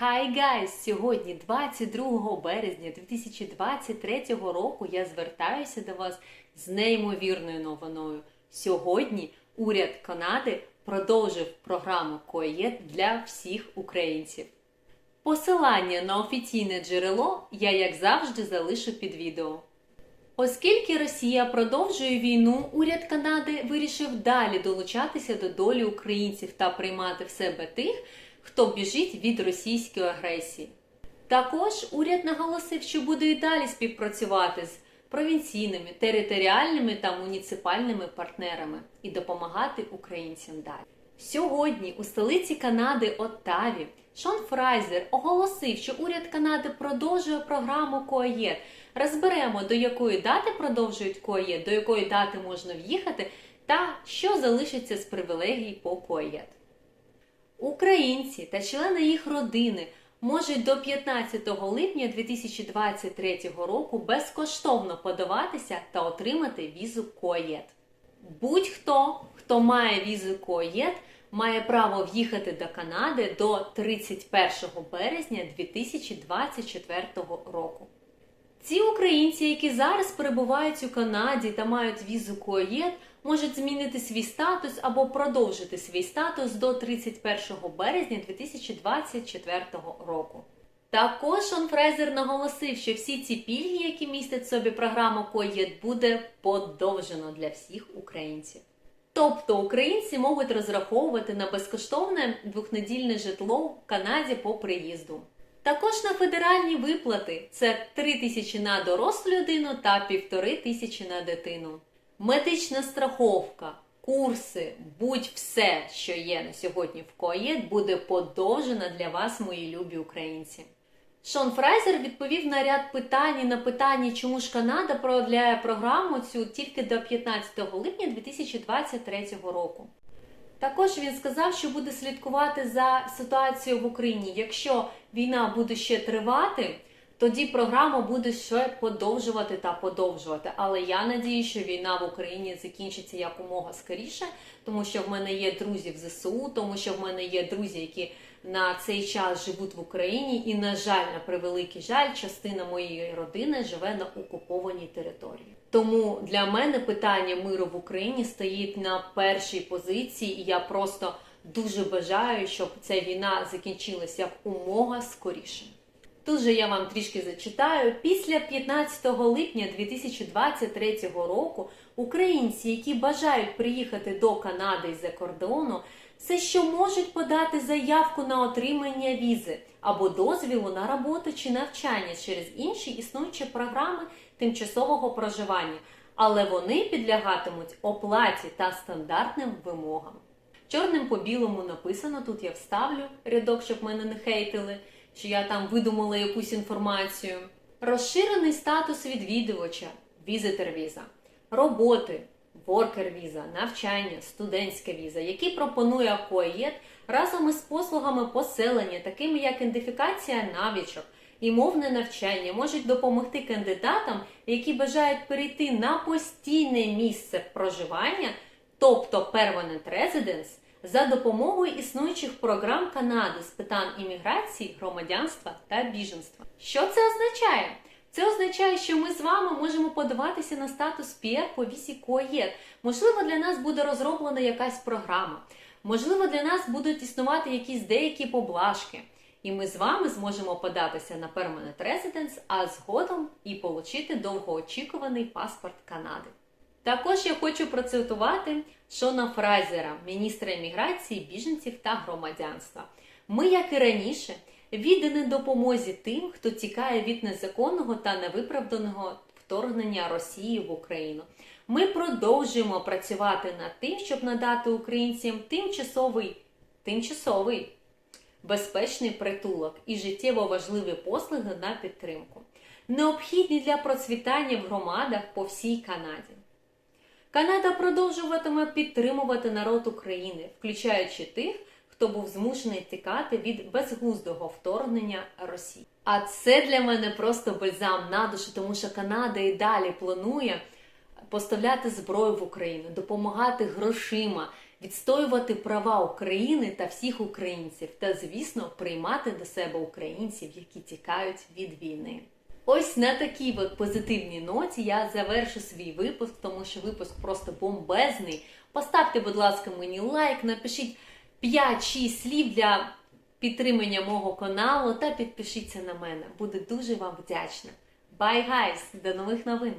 Hi guys! Сьогодні, 22 березня 2023 року, я звертаюся до вас з неймовірною новиною. Сьогодні уряд Канади продовжив програму КОЄД для всіх українців. Посилання на офіційне джерело я, як завжди, залишу під відео. Оскільки Росія продовжує війну, уряд Канади вирішив далі долучатися до долі українців та приймати в себе тих, хто біжить від російської агресії. Також уряд наголосив, що буде і далі співпрацювати з провінційними, територіальними та муніципальними партнерами і допомагати українцям далі. Сьогодні у столиці Канади Оттаві Шон Фрайзер оголосив, що уряд Канади продовжує програму КОАЄД. Розберемо, до якої дати продовжують КОАЄД, до якої дати можна в'їхати, та що залишиться з привілегій по КОАЄД. Українці та члени їх родини можуть до 15 липня 2023 року безкоштовно подаватися та отримати візу КОАЄД. Будь-хто, хто має візу КОАЄД, має право в'їхати до Канади до 31 березня 2024 року. Ці українці, які зараз перебувають у Канаді та мають візу КОАЄД, можуть змінити свій статус або продовжити свій статус до 31 березня 2024 року. Також Шон Фрезер наголосив, що всі ці пільги, які містять собі програма КОЄД, буде подовжено для всіх українців. Тобто українці можуть розраховувати на безкоштовне двохнедільне житло в Канаді по приїзду. Також на федеральні виплати це 3 тисячі на дорослу людину та півтори тисячі на дитину. Медична страховка, курси, будь-все, що є на сьогодні в КОЄД, буде подовжена для вас, мої любі українці. Шон Фрайзер відповів на ряд питань і на питання, чому ж Канада продляє програму цю тільки до 15 липня 2023 року. Також він сказав, що буде слідкувати за ситуацією в Україні. Якщо війна буде ще тривати, тоді програму буде ще подовжувати та подовжувати. Але я надію, що війна в Україні закінчиться якомога скоріше, тому що в мене є друзі в ЗСУ, тому що в мене є друзі, які на цей час живуть в Україні, і, на жаль, на превеликий жаль, частина моєї родини живе на окупованій території. Тому для мене питання миру в Україні стоїть на першій позиції, і я просто дуже бажаю, щоб ця війна закінчилася якомога скоріше. Тут же я вам трішки зачитаю. Після 15 липня 2023 року українці, які бажають приїхати до Канади із-за кордону, все що можуть подати заявку на отримання візи або дозвілу на роботу чи навчання через інші існуючі програми тимчасового проживання, але вони підлягатимуть оплаті та стандартним вимогам. Чорним по білому написано, тут я вставлю рядок, щоб мене не хейтили, що я там видумала якусь інформацію. Розширений статус відвідувача, візитер віза, роботи, воркер віза, навчання, студентська віза, які пропонує КОЄД разом із послугами поселення, такими як ідентифікація навичок і мовне навчання, можуть допомогти кандидатам, які бажають перейти на постійне місце проживання, тобто Permanent Residence, за допомогою існуючих програм Канади з питань імміграції, громадянства та біженства. Що це означає? Це означає, що ми з вами можемо подаватися на статус PR по вісі КОЄД. Можливо, для нас буде розроблена якась програма. Можливо, для нас будуть існувати якісь деякі поблажки. І ми з вами зможемо податися на Permanent Residence, а згодом і отримати довгоочікуваний паспорт Канади. Також я хочу процитувати Шона Фрайзера, міністра імміграції, біженців та громадянства. Ми, як і раніше, віддані допомозі тим, хто тікає від незаконного та невиправданого вторгнення Росії в Україну. Ми продовжуємо працювати над тим, щоб надати українцям тимчасовий, тимчасовий безпечний притулок і життєво важливі послуги на підтримку, необхідні для процвітання в громадах по всій Канаді. Канада продовжуватиме підтримувати народ України, включаючи тих, хто був змушений тікати від безглуздого вторгнення Росії. А це для мене просто бальзам на душу, тому що Канада і далі планує поставляти зброю в Україну, допомагати грошима, відстоювати права України та всіх українців, та, звісно, приймати до себе українців, які тікають від війни. Ось на такій от позитивній ноті я завершу свій випуск, тому що випуск просто бомбезний. Поставте, будь ласка, мені лайк, напишіть 5-6 слів для підтримання мого каналу та підпишіться на мене. Буду дуже вам вдячна. Bye, guys! До нових новин!